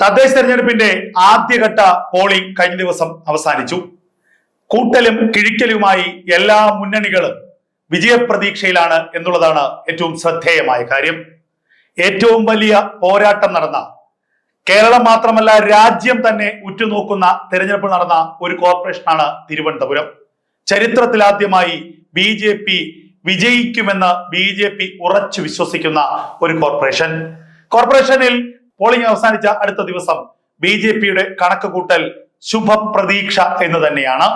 തദ്ദേശ തെരഞ്ഞെടുപ്പിന്റെ ആദ്യഘട്ട പോളിംഗ് കഴിഞ്ഞ ദിവസം അവസാനിച്ചു. കൂട്ടലും കിഴിക്കലുമായി എല്ലാ മുന്നണികളും വിജയപ്രതീക്ഷയിലാണ് എന്നുള്ളതാണ് ഏറ്റവും ശ്രദ്ധേയമായ കാര്യം. ഏറ്റവും വലിയ പോരാട്ടം നടന്ന കേരളം മാത്രമല്ല രാജ്യം തന്നെ ഉറ്റുനോക്കുന്ന തെരഞ്ഞെടുപ്പ് നടന്ന ഒരു കോർപ്പറേഷനാണ് തിരുവനന്തപുരം. ചരിത്രത്തിലാദ്യമായി ബി ജെ പി വിജയിക്കുമെന്ന് ബി ജെ പി ഉറച്ചു വിശ്വസിക്കുന്ന ഒരു കോർപ്പറേഷൻ. കോർപ്പറേഷനിൽ പോളിംഗ് അവസാനിച്ച അടുത്ത ദിവസം ബി ജെ പിയുടെ കണക്ക് കൂട്ടൽ ശുഭപ്രതീക്ഷ എന്ന് തന്നെയാണ്.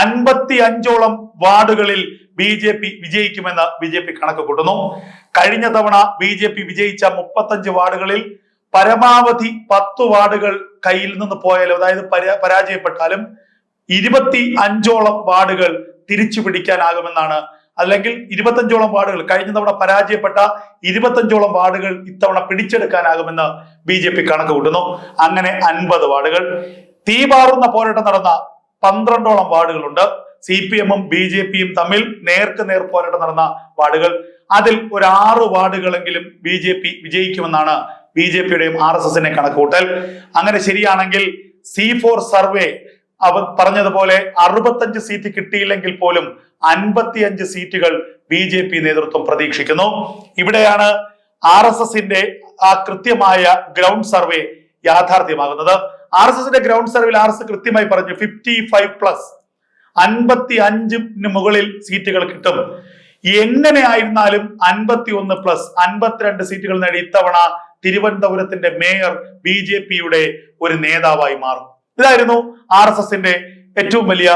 അൻപത്തി അഞ്ചോളം വാർഡുകളിൽ ബി ജെ പി വിജയിക്കുമെന്ന് ബി ജെ പി കണക്ക് കൂട്ടുന്നു കഴിഞ്ഞ തവണ ബി ജെ പി വിജയിച്ച മുപ്പത്തഞ്ച് വാർഡുകളിൽ പരമാവധി പത്ത് വാർഡുകൾ കയ്യിൽ നിന്ന് പോയാലും അതായത് പരാജയപ്പെട്ടാലും ഇരുപത്തി അഞ്ചോളം വാർഡുകൾ തിരിച്ചു പിടിക്കാനാകുമെന്നാണ് അല്ലെങ്കിൽ ഇരുപത്തഞ്ചോളം വാർഡുകൾ. കഴിഞ്ഞ തവണ പരാജയപ്പെട്ട ഇരുപത്തഞ്ചോളം വാർഡുകൾ ഇത്തവണ പിടിച്ചെടുക്കാനാകുമെന്ന് ബി ജെ പി കണക്ക് കൂട്ടുന്നു. അങ്ങനെ അൻപത് വാർഡുകൾ. തീപാറുന്ന പോരാട്ടം നടന്ന പന്ത്രണ്ടോളം വാർഡുകളുണ്ട്. സി പി എമ്മും ബി ജെ പിയും തമ്മിൽ നേർക്ക് നേർ പോരാട്ടം നടന്ന വാർഡുകൾ. അതിൽ ഒരു ആറ് വാർഡുകളെങ്കിലും ബി ജെ പി വിജയിക്കുമെന്നാണ് ബി ജെ പിയുടെയും ആർ എസ് എസിന്റെ കണക്കുകൂട്ടൽ അങ്ങനെ ശരിയാണെങ്കിൽ സി ഫോർ സർവേ അവ പറഞ്ഞതുപോലെ അറുപത്തഞ്ച് സീറ്റ് കിട്ടിയില്ലെങ്കിൽ പോലും അൻപത്തിയഞ്ച് സീറ്റുകൾ ബി ജെ പി നേതൃത്വം പ്രതീക്ഷിക്കുന്നു. ഇവിടെയാണ് ആർ എസ് എസിന്റെ ആ കൃത്യമായ ഗ്രൗണ്ട് സർവേ യാഥാർത്ഥ്യമാകുന്നത്. ആർ എസ് എസിന്റെ ഗ്രൗണ്ട് സർവേയിൽ ആർ എസ് കൃത്യമായി പറഞ്ഞു ഫിഫ്റ്റി ഫൈവ് പ്ലസ് അൻപത്തി അഞ്ചിന് മുകളിൽ സീറ്റുകൾ കിട്ടും. എങ്ങനെ ആയിരുന്നാലും അൻപത്തി ഒന്ന് പ്ലസ് അൻപത്തിരണ്ട് സീറ്റുകൾ നേടി ഇത്തവണ തിരുവനന്തപുരത്തിന്റെ മേയർ ബി ജെ പിയുടെ ഒരു നേതാവായി മാറും. ഇതായിരുന്നു ആർ എസ് എസിന്റെ ഏറ്റവും വലിയ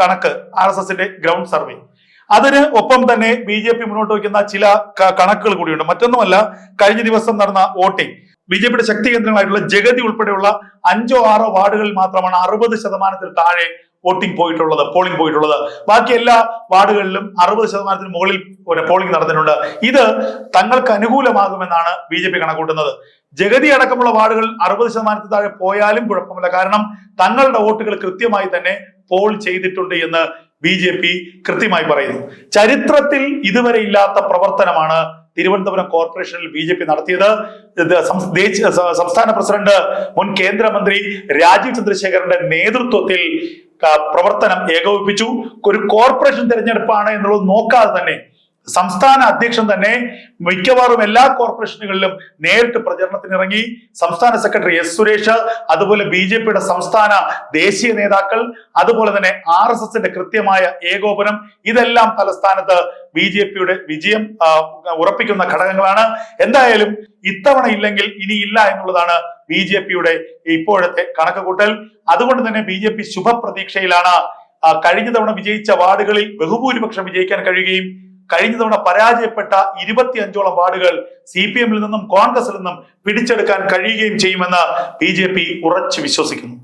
കണക്ക് ആർ എസ് എസിന്റെ ഗ്രൗണ്ട് സർവേ അതിന് ഒപ്പം തന്നെ ബി ജെ പി മുന്നോട്ട് വയ്ക്കുന്ന ചില കണക്കുകൾ കൂടിയുണ്ട്. മറ്റൊന്നുമല്ല കഴിഞ്ഞ ദിവസം നടന്ന വോട്ടിംഗ്. ബി ജെ പിയുടെ ശക്തി കേന്ദ്രങ്ങളായിട്ടുള്ള ജഗതി ഉൾപ്പെടെയുള്ള അഞ്ചോ ആറോ വാർഡുകളിൽ മാത്രമാണ് അറുപത് ശതമാനത്തിൽ താഴെ വോട്ടിംഗ് പോയിട്ടുള്ളത് പോളിംഗ് പോയിട്ടുള്ളത്. ബാക്കി എല്ലാ വാർഡുകളിലും അറുപത് ശതമാനത്തിന് മുകളിൽ പോളിംഗ് നടന്നിട്ടുണ്ട്. ഇത് തങ്ങൾക്ക് അനുകൂലമാകുമെന്നാണ് ബി ജെ പി കണക്കൂട്ടുന്നത്. ജഗതി അടക്കമുള്ള വാർഡുകൾ അറുപത് ശതമാനത്തിൽ താഴെ പോയാലും കുഴപ്പമില്ല. കാരണം തങ്ങളുടെ വോട്ടുകൾ കൃത്യമായി തന്നെ പോൾ ചെയ്തിട്ടുണ്ട് എന്ന് ബി ജെ പി കൃത്യമായി പറയുന്നു. ചരിത്രത്തിൽ ഇതുവരെ ഇല്ലാത്ത പ്രവർത്തനമാണ് തിരുവനന്തപുരം കോർപ്പറേഷനിൽ ബി ജെ പി നടത്തിയത്. സംസ്ഥാന പ്രസിഡന്റ് മുൻ കേന്ദ്രമന്ത്രി രാജീവ് ചന്ദ്രശേഖരന്റെ നേതൃത്വത്തിൽ പ്രവർത്തനം ഏകോപിപ്പിച്ചു. ഒരു കോർപ്പറേഷൻ തിരഞ്ഞെടുപ്പാണ് എന്നുള്ളത് നോക്കാതെ തന്നെ സംസ്ഥാന അധ്യക്ഷൻ തന്നെ മിക്കവാറും എല്ലാ കോർപ്പറേഷനുകളിലും നേരിട്ട് പ്രചരണത്തിന് ഇറങ്ങി സംസ്ഥാന സെക്രട്ടറി എസ് സുരേഷ് അതുപോലെ ബി ജെ പിയുടെ സംസ്ഥാന ദേശീയ നേതാക്കൾ അതുപോലെ തന്നെ ആർ എസ് എസിന്റെ കൃത്യമായ ഏകോപനം. ഇതെല്ലാം തലസ്ഥാനത്ത് ബി ജെ പിയുടെ വിജയം ഉറപ്പിക്കുന്ന ഘടകങ്ങളാണ്. എന്തായാലും ഇത്തവണ ഇല്ലെങ്കിൽ ഇനി ഇല്ല എന്നുള്ളതാണ് ബി ജെ പിയുടെ ഇപ്പോഴത്തെ കണക്കുകൂട്ടൽ. അതുകൊണ്ട് തന്നെ ബി ജെ പി ശുഭപ്രതീക്ഷയിലാണ്. കഴിഞ്ഞ തവണ വിജയിച്ച വാർഡുകളിൽ ബഹുഭൂരിപക്ഷം വിജയിക്കാൻ കഴിയുകയും കഴിഞ്ഞ തവണ പരാജയപ്പെട്ട ഇരുപത്തിയഞ്ചോളം വാർഡുകൾ സി പി എമ്മിൽ നിന്നും കോൺഗ്രസിൽ നിന്നും പിടിച്ചെടുക്കാൻ കഴിയുകയും ചെയ്യുമെന്ന് ബി ജെ പി ഉറച്ചു വിശ്വസിക്കുന്നു.